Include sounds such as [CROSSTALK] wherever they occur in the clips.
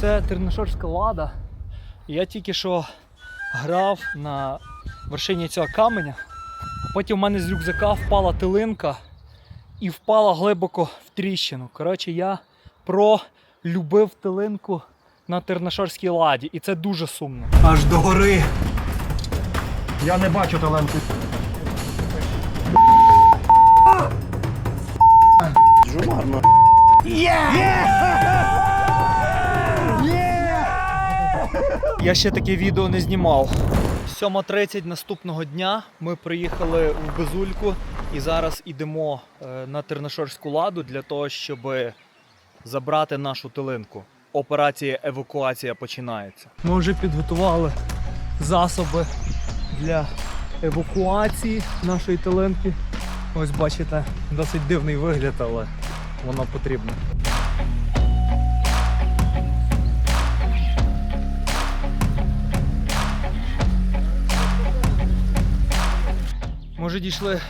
Це Терношорська лада. Я тільки що грав на вершині цього каменя. Потім в мене з рюкзака впала тилинка і впала глибоко в тріщину. Коротше, я пролюбив тилинку на Терношорській ладі, і це дуже сумно. Аж до гори. Я не бачу таланту. Жумарно. Я ще таке відео не знімав. 7.30 наступного дня ми приїхали в Безульку і зараз йдемо е, на Терношорську ладу для того, щоб забрати нашу тилинку. Операція евакуація починається. Ми вже підготували засоби для евакуації нашої тилинки. Ось бачите, досить дивний вигляд, але воно потрібно. Вже дійшли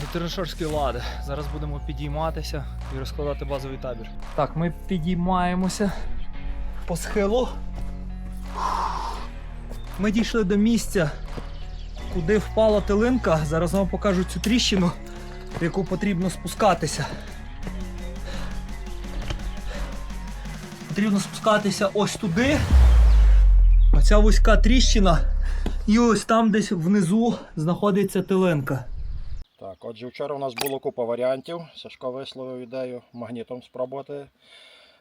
до Терешорської лади. Зараз будемо підійматися і розкладати базовий табір. Так, ми підіймаємося по схилу. Ми дійшли до місця, куди впала тилинка. Зараз вам покажу цю тріщину, в яку потрібно спускатися. Потрібно спускатися ось туди. Оця вузька тріщина. І ось там десь внизу знаходиться тилинка. Так, отже, вчора у нас було купа варіантів. Сашко висловив ідею магнітом спробувати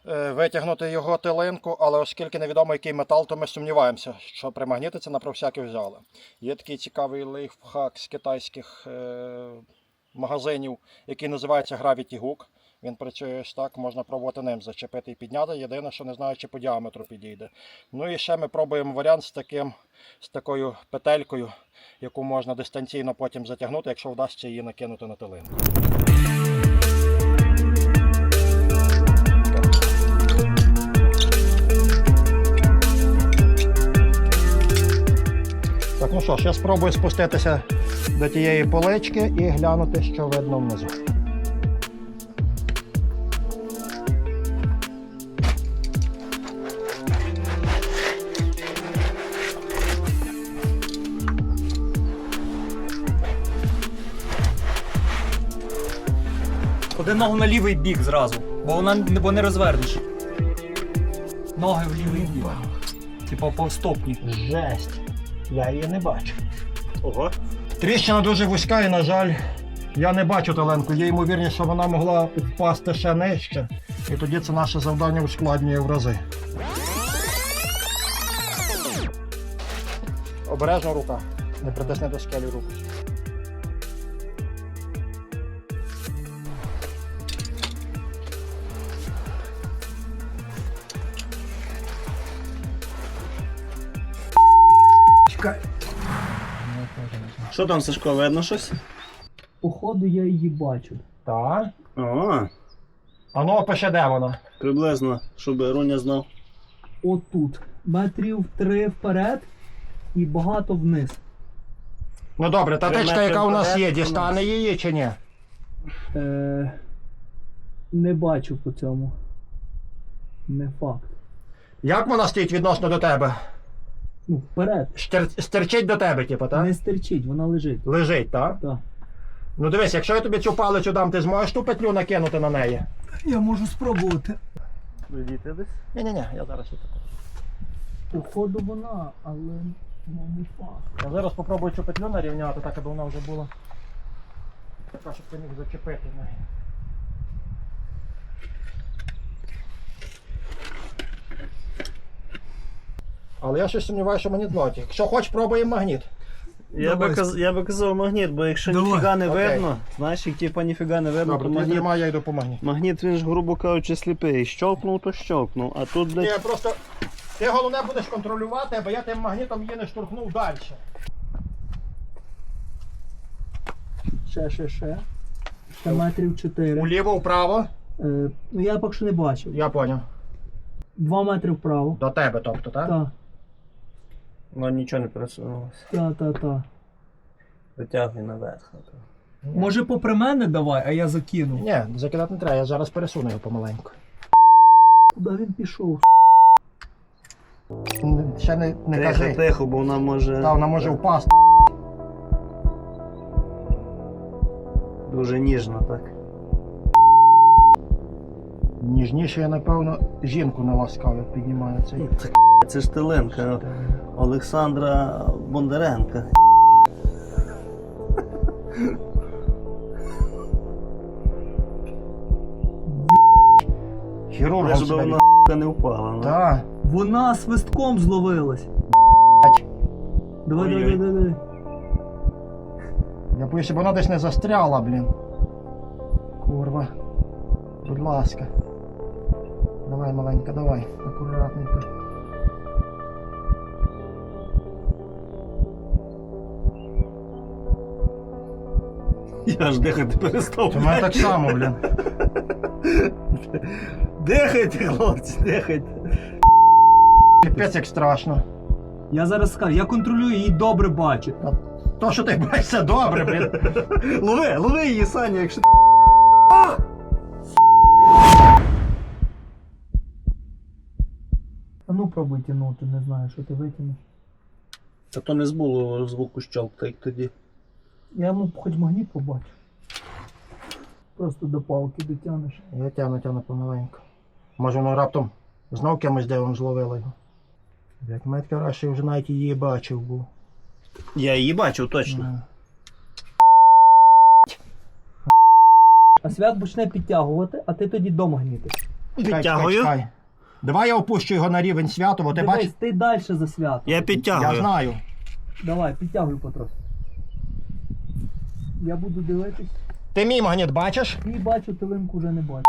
е, витягнути його тилинку, але оскільки невідомо який метал, то ми сумніваємося, що примагнітиться на про всякий взяли. Є такий цікавий лайфхак з китайських е, магазинів, який називається Gravity Hook. Він працює ось так, можна пробувати ним зачепити і підняти. Єдине, що не знаю, чи по діаметру підійде. Ну і ще ми пробуємо варіант з таким, з такою петелькою, яку можна дистанційно потім затягнути, якщо вдасться її накинути на тилинку. Ну що ж, я спробую спуститися до тієї полички і глянути, що видно внизу. Ходи ногу на лівий бік зразу, бо вона бо не розвернеш. Ноги в лівий бік. Типа по стопні. Жесть. Я її не бачу. Ого. Тріщина дуже вузька і, на жаль, я не бачу таленку. Є ймовірність, що вона могла впасти ще нижче. І тоді це наше завдання ускладнює в рази. Обережно рука. Не притисни до скелі руку. Чекай. Що там, Сашко, видно щось? Походу я її бачу. Так. О, А ну опиши, де вона. приблизно, щоб Руня знав. Отут. Метрів три вперед і багато вниз. Ну добре, та Три тичка, метри яка у нас вперед, є, дістане її чи ні? Е, не бачу по цьому. Не факт. Як вона стоїть відносно до тебе? Ну, вперед. Штир- Стерчить до тебе, типу, так? Не стерчить, вона лежить. Лежить, так? Так. Ну дивись, якщо я тобі цю палицю дам, ти зможеш ту петлю накинути на неї? Я можу спробувати. Видіти десь? Ні-ні-ні, я зараз отако. Походу вона, але ну, не факт. Я зараз спробую цю петлю нарівняти, так аби вона вже була. Така, щоб ти міг зачепити неї. Але я щось сумніваюся, що мені дноть. Якщо хочеш, пробуємо магніт. Я би, каз... я би казав магніт, бо якщо Давай. ніфіга не Окей. видно, знаєш, як типа ніфіга не видно, Добре, то ти магніт. тримай, я йду по магніт. Магніт він ж, грубо кажучи, сліпий. Щолкнув, то щолкнув. А тут, Ні, блядь, просто ти головне будеш контролювати, аби я тим магнітом її не штурхнув далі. Ще, ще, ще. Ще метрів 4. Уліво, вправо. Е, ну я поки що не бачив. Я поняв. Два метри вправо. До тебе, тобто, так? Так, ну нічого не просунулося. так. Витягуй наверх. Може попри мене давай, а я закину. Ні, закидати не треба, я зараз пересуну його помаленьку. Куди він пішов? Ще не, не Тихо, кажи. тихо, бо вона може. Та вона може впасти. Дуже ніжно, так. Ніжніше я, напевно, жінку не ласкав, як піднімає цей. Це, це ж Теленка Олександра Бондаренка. Хірургом би себе. вона не впала. ну. Так. Вона свистком зловилась. Давай, давай, Ой-ой. давай, давай. Я боюся, щоб вона десь не застряла, блін. Курва. Будь ласка. Давай, маленька, давай. Акуратненько. Я ж дихати перестав. У мене так само, блін. Дихайте, хлопці, дихайте. Піпець як страшно. Я зараз скажу, я контролюю її добре бачу. То, що ти бачиш, це добре, блін. Лови, лови її, Саня, якщо. А ну пробуй тягнути, не знаю, що ти витягнеш. Та то не збуло звуку щелк, як тоді. Я йому хоч магніт побачу. Просто до палки дотягнеш. Я тягну, тягну помаленьку. Може воно раптом знов кимось дивом зловило його. Як таке я вже навіть її бачив був. Я її бачив точно. Ну. А свят почне підтягувати, а ти тоді до магнітиш. Чекай, Підтягую. чекай, чекай. Давай я опущу його на рівень святу, бо ти Дивись, бачиш. ти далі за свято. Я Я підтягую. знаю. Давай, підтягуй потрохи. Я буду дивитись. Ти мій магніт бачиш? І бачу, тилинку вже не бачу.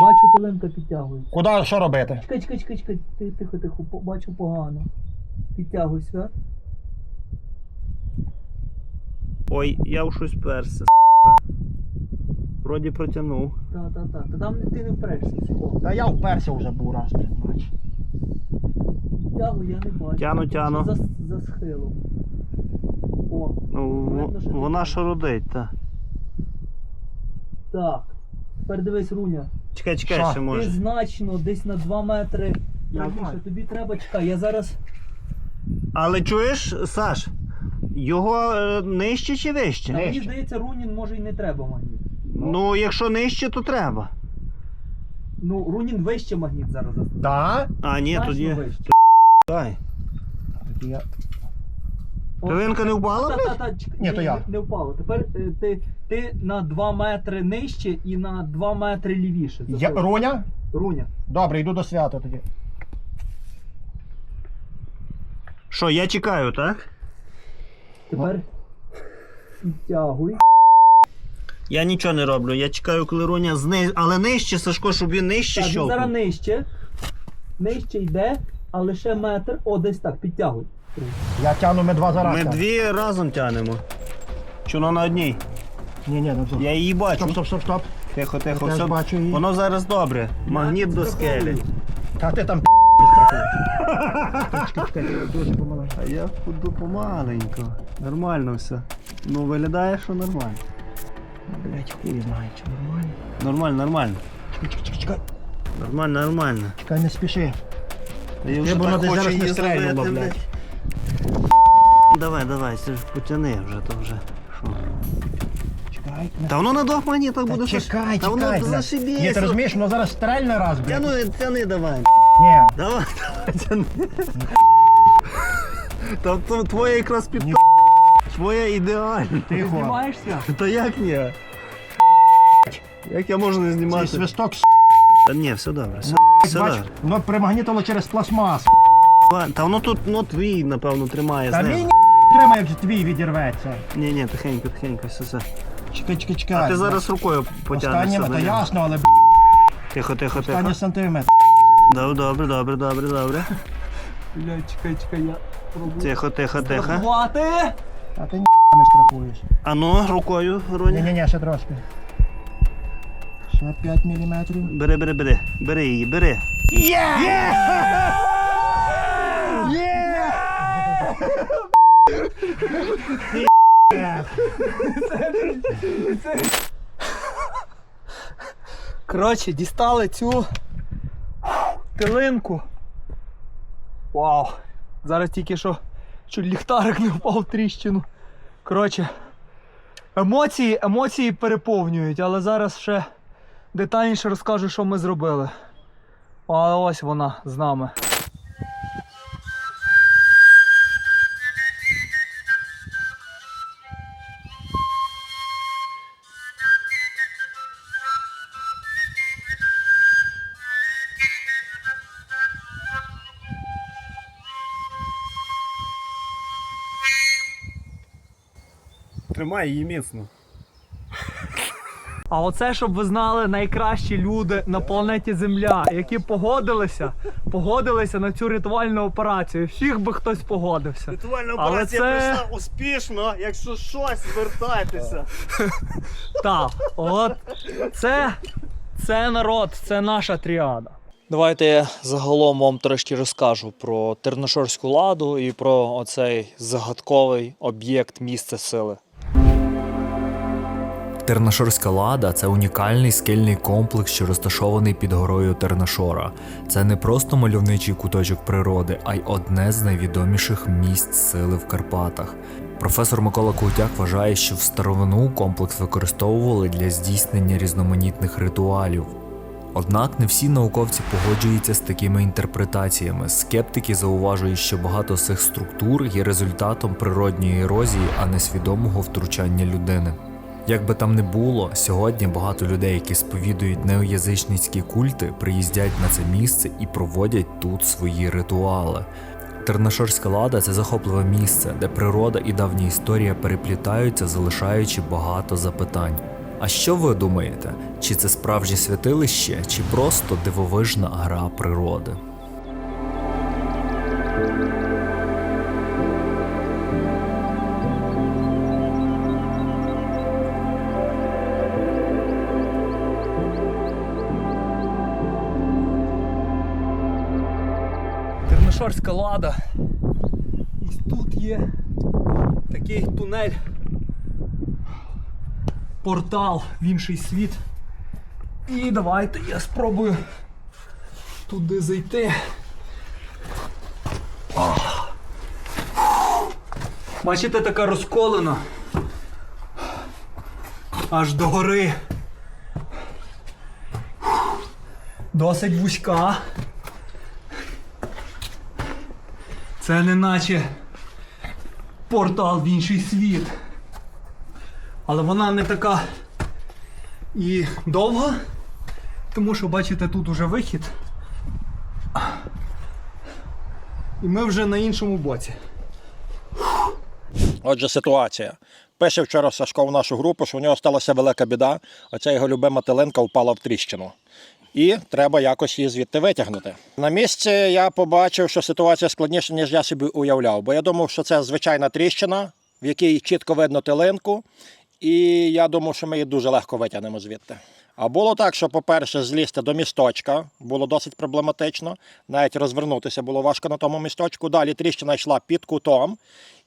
Бачу, тилинка підтягується. Куди що робити? Чекай, чекай, чекай, чекай. Ти- Тихо, тихо, по- бачу погано. Підтягуй свят. Ой, я в щось перся. Вроді протягнув. Та, та, та. Та там ти не впрешся всього. Та я вперся вже був раз, блін, бач. Підтягуй, я не бачу. Тяну, тяну. За, за схилом. О, Ну, Видно, що вона що родить, та. так. Тепер дивись, Руня. Чекай, чекай, Що? ще Ти може. значно десь на 2 метри. Я правіше. знаю. Тобі треба чекай, я зараз. Але чуєш, Саш, його е, нижче чи Та вище? мені Нижче. здається, Рунін може і не треба магніт. Ну, якщо нижче, то треба. Ну, Рунін вище магніт зараз. Так? А, ні, Значно тоді. вище. Дай. Тоді я. О, не впала, Та, блядь? та, та, чекай, Ні, то я. Не, не впало. Тепер е, ти, ти на 2 метри нижче і на 2 метри лівіше. я... заходиш. Руня? Руня. Добре, йду до свята тоді. Що, я чекаю, так? Тепер підтягуй. Я нічого не роблю. Я чекаю, коли Руня зниз... Але нижче, Сашко, щоб він нижче Так, він зараз нижче. Нижче йде, а лише метр. О, десь так, підтягуй. Я тягну ми два зараз. Ми тягну. дві разом тянемо. Чи воно на одній? Ні, ні, не Я її бачу. Стоп, стоп, стоп, стоп. Тихо, Я тихо, теж все. бачу її. Воно зараз добре. Магніт до скелі. Та ти там [LAUGHS] дуже помаленьку. А я буду помаленько. Нормально все. Ну, виглядає, що нормально. Блять, хуй знає, чи нормально. Нормально, нормально. Чекай, чекай, чекай, чекай. Нормально, нормально. Чекай, не спіши. Та Я Ти вже б воно так десь хочу зараз не її стрельнуло, зловити, блядь. Давай, давай, це ж потяни вже, то вже. Що? Чекай. не- Та воно на двох магнітах Та буде. чекай, Та чекай. воно блядь. зашибісь. Ні, ти розумієш, воно зараз стрельне раз, блядь. Тяни, тяни давай. Ні. Давай, давай, [LAUGHS] тяни. Та то твоє якраз під... Ні. Твоє ідеально. Ти знімаєшся? Та як ні? Як я можу не Цей знімати? свисток, с***, Та ні, все добре. Все, все бач, добре. воно примагнітило через пластмас. Та воно тут, ну твій, напевно, тримає Та знизу. мені тримає, як твій відірветься. Ні, ні, тихенько, тихенько, все, все. Чекай, чекай, чекай. А ти зараз рукою потягнешся. Останнє, та нього. ясно, але б**, Тихо, тихо, тихо. останній сантиметр. Добре, добре, добре, добре, добре. Бля, чекай, чекай, я пробую. Тихо, тихо, тихо. Страхувати! А ти ні не страхуєш. А ну, рукою, Роня. Ні-ні-ні, ще трошки. Ще 5 міліметрів. Бери, бери, бери. Бери її, бери. Є! Є! Коротше, дістали цю тилинку. Вау! Зараз тільки що чуть ліхтарик не впав в тріщину. Коротше, емоції, емоції переповнюють, але зараз ще детальніше розкажу, що ми зробили. А ось вона з нами. Тримай її міцно. А оце, щоб ви знали, найкращі люди на планеті Земля, які погодилися, погодилися на цю рятувальну операцію. Всіх би хтось погодився. Рятувальна Але операція це- пройшла успішно. Якщо щось, звертайтеся. Так, от це, це народ, це наша тріада. Давайте я загалом вам трошки розкажу про Терношорську ладу і про оцей загадковий об'єкт місце сили. Тернашорська лада це унікальний скельний комплекс, що розташований під горою Тернашора. Це не просто мальовничий куточок природи, а й одне з найвідоміших місць сили в Карпатах. Професор Микола Кутяк вважає, що в старовину комплекс використовували для здійснення різноманітних ритуалів. Однак не всі науковці погоджуються з такими інтерпретаціями. Скептики зауважують, що багато цих структур є результатом природньої ерозії, а не свідомого втручання людини. Як би там не було, сьогодні багато людей, які сповідують неоязичницькі культи, приїздять на це місце і проводять тут свої ритуали. Тернашорська лада це захопливе місце, де природа і давня історія переплітаються, залишаючи багато запитань. А що ви думаєте? Чи це справжнє святилище, чи просто дивовижна гра природи? Терношорська лада. І тут є такий тунель. Портал в інший світ. І давайте я спробую туди зайти. Бачите, така розколена. Аж до гори. Досить вузька. Це не наче портал в інший світ. Але вона не така і довга, тому що, бачите, тут уже вихід. І ми вже на іншому боці. Отже, ситуація. Пише вчора Сашко в нашу групу, що в нього сталася велика біда. Оця його любима телинка впала в тріщину. І треба якось її звідти витягнути. На місці я побачив, що ситуація складніша, ніж я собі уявляв. Бо я думав, що це звичайна тріщина, в якій чітко видно тилинку. І я думав, що ми її дуже легко витягнемо звідти. А було так, що, по-перше, злізти до місточка було досить проблематично. Навіть розвернутися було важко на тому місточку. Далі тріщина йшла під кутом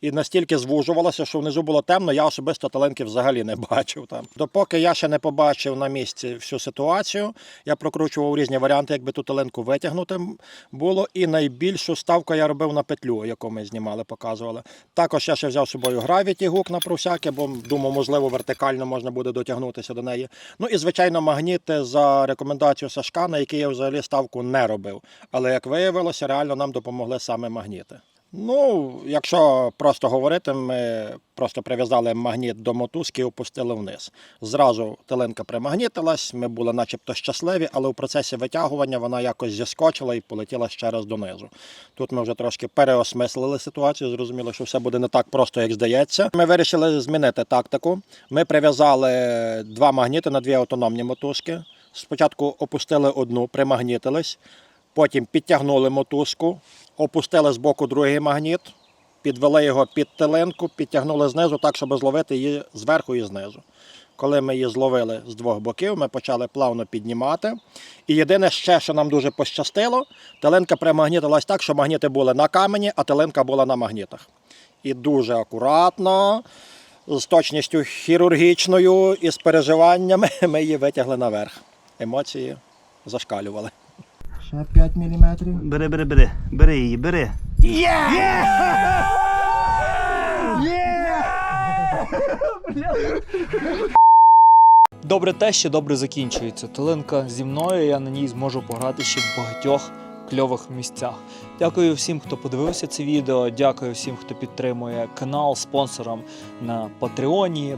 і настільки звужувалася, що внизу було темно, я особисто талинки взагалі не [LAUGHS] бачив там. Допоки я ще не побачив на місці всю ситуацію, я прокручував різні варіанти, якби ту талинку витягнути було. І найбільшу ставку я робив на петлю, яку ми знімали, показували. Також я ще взяв з собою гравіті гук на прусяки, бо думав, можливо, вертикально можна буде дотягнутися до неї. Ну і звичайно, магніти за рекомендацією Сашка, на який я взагалі ставку не робив. Але як виявилося, реально нам допомогли саме магніти. Ну, якщо просто говорити, ми просто прив'язали магніт до мотузки і опустили вниз. Зразу талинка примагнітилась, ми були начебто щасливі, але у процесі витягування вона якось зіскочила і полетіла ще раз донизу. Тут ми вже трошки переосмислили ситуацію, зрозуміли, що все буде не так просто, як здається. Ми вирішили змінити тактику. Ми прив'язали два магніти на дві автономні мотузки. Спочатку опустили одну, примагнітились, потім підтягнули мотузку, опустили з боку другий магніт, підвели його під тилинку, підтягнули знизу так, щоб зловити її зверху і знизу. Коли ми її зловили з двох боків, ми почали плавно піднімати. І єдине ще, що нам дуже пощастило, тилинка примагнітилась так, що магніти були на камені, а тилинка була на магнітах. І дуже акуратно, з точністю хірургічною і з переживаннями [LAUGHS] ми її витягли наверх. Емоції зашкалювали. Ще 5 мм. Бери, бери, бери. Бери її, бери. Добре те, що добре закінчується. Талинка зі мною, я на ній зможу пограти ще в багатьох кльових місцях. Дякую всім, хто подивився це відео. Дякую всім, хто підтримує канал спонсорам на Патреоні,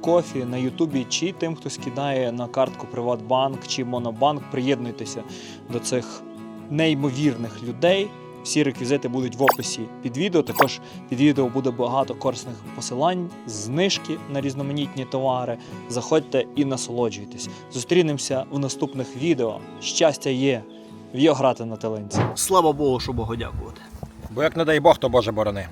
Кофі, на Ютубі, чи тим, хто скидає на картку Приватбанк чи Монобанк. Приєднуйтеся до цих неймовірних людей. Всі реквізити будуть в описі під відео. Також під відео буде багато корисних посилань, знижки на різноманітні товари. Заходьте і насолоджуйтесь. Зустрінемося в наступних відео. Щастя є! В'є грати на талинці. Слава Богу, що Богу дякувати. Бо як не дай Бог, то Боже борони.